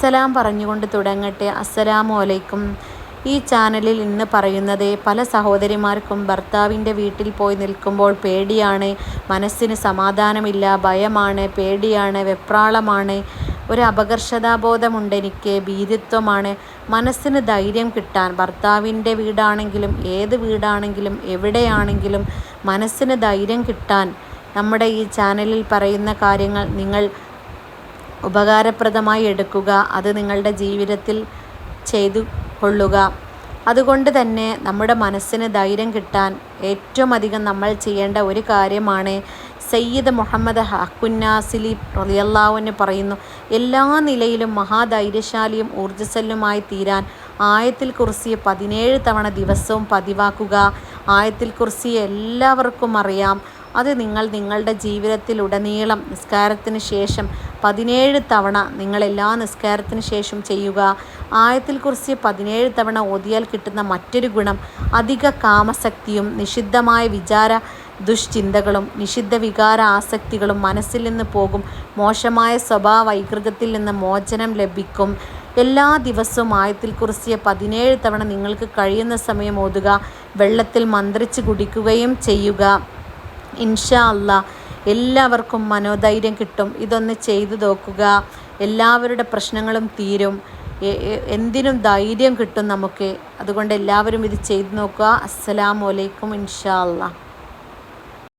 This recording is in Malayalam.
സലാം പറഞ്ഞുകൊണ്ട് തുടങ്ങട്ടെ. അസ്സലാമു അലൈക്കും ഈ ചാനലിൽ ഇന്ന് പറയുന്നത് പല സഹോദരിമാർക്കും ഭർത്താവിന്റെ വീട്ടിൽ പോയി നിൽക്കുമ്പോൾ പേടിയാണ് മനസ്സിന് സമാധാനമില്ല ഭയമാണ് പേടിയാണ് വെപ്രാളമാണ് ഒരു അപകർഷതാബോധമുണ്ട് എനിക്ക് ഭീതിത്വമാണ്. മനസ്സിന് ധൈര്യം കിട്ടാൻ ഭർത്താവിന്റെ വീടാണെങ്കിലും ഏത് വീടാണെങ്കിലും എവിടെയാണെങ്കിലും മനസ്സിന് ധൈര്യം കിട്ടാൻ നമ്മുടെ ഈ ചാനലിൽ പറയുന്ന കാര്യങ്ങൾ നിങ്ങൾ ഉപകാരപ്രദമായി എടുക്കുക. അത് നിങ്ങളുടെ ജീവിതത്തിൽ ചെയ്തു കൊള്ളുക. അതുകൊണ്ട് തന്നെ നമ്മുടെ മനസ്സിന് ധൈര്യം കിട്ടാൻ ഏറ്റവും അധികം നമ്മൾ ചെയ്യേണ്ട ഒരു കാര്യമാണ് സയ്യിദ് മുഹമ്മദ് ഹക്കുന്നാസിലി റലിയല്ലാവിന് പറയുന്നു എല്ലാ നിലയിലും മഹാധൈര്യശാലിയും ഊർജസ്വലുമായി തീരാൻ ആയത്തിൽ കുറിച്ച് പതിനേഴ് തവണ ദിവസവും പതിവാക്കുക. ആയത്തിൽ കുറിച്ച് എല്ലാവർക്കും അറിയാം. അത് നിങ്ങൾ നിങ്ങളുടെ ജീവിതത്തിലുടനീളം നിസ്കാരത്തിന് ശേഷം പതിനേഴ് തവണ നിങ്ങൾ എല്ലാ നിസ്കാരത്തിന് ശേഷം ചെയ്യുക. ആയത്തിൽ കുറിച്ച് പതിനേഴ് തവണ ഓതിയാൽ കിട്ടുന്ന മറ്റൊരു ഗുണം അധിക കാമശക്തിയും നിഷിദ്ധമായ വിചാര ദുഷ്ചിന്തകളും നിഷിദ്ധ വികാര ആസക്തികളും മനസ്സിൽ നിന്ന് പോകും. മോശമായ സ്വഭാവ വൈകൃതത്തിൽ നിന്ന് മോചനം ലഭിക്കും. എല്ലാ ദിവസവും ആയത്തിൽ കുറിച്ച് പതിനേഴ് തവണ നിങ്ങൾക്ക് കഴിയുന്ന സമയം ഓതുക. വെള്ളത്തിൽ മന്ത്രിച്ച് കുടിക്കുകയും ചെയ്യുക. ഇൻഷാ അല്ല എല്ലാവർക്കും മനോധൈര്യം കിട്ടും. ഇതൊന്ന് ചെയ്തു നോക്കുക. എല്ലാവരുടെ പ്രശ്നങ്ങളും തീരും. എന്തിനും ധൈര്യം കിട്ടും നമുക്ക്. അതുകൊണ്ട് എല്ലാവരും ഇത് ചെയ്തു നോക്കുക. അസ്സലാമലൈക്കും ഇൻഷാ അല്ലാ.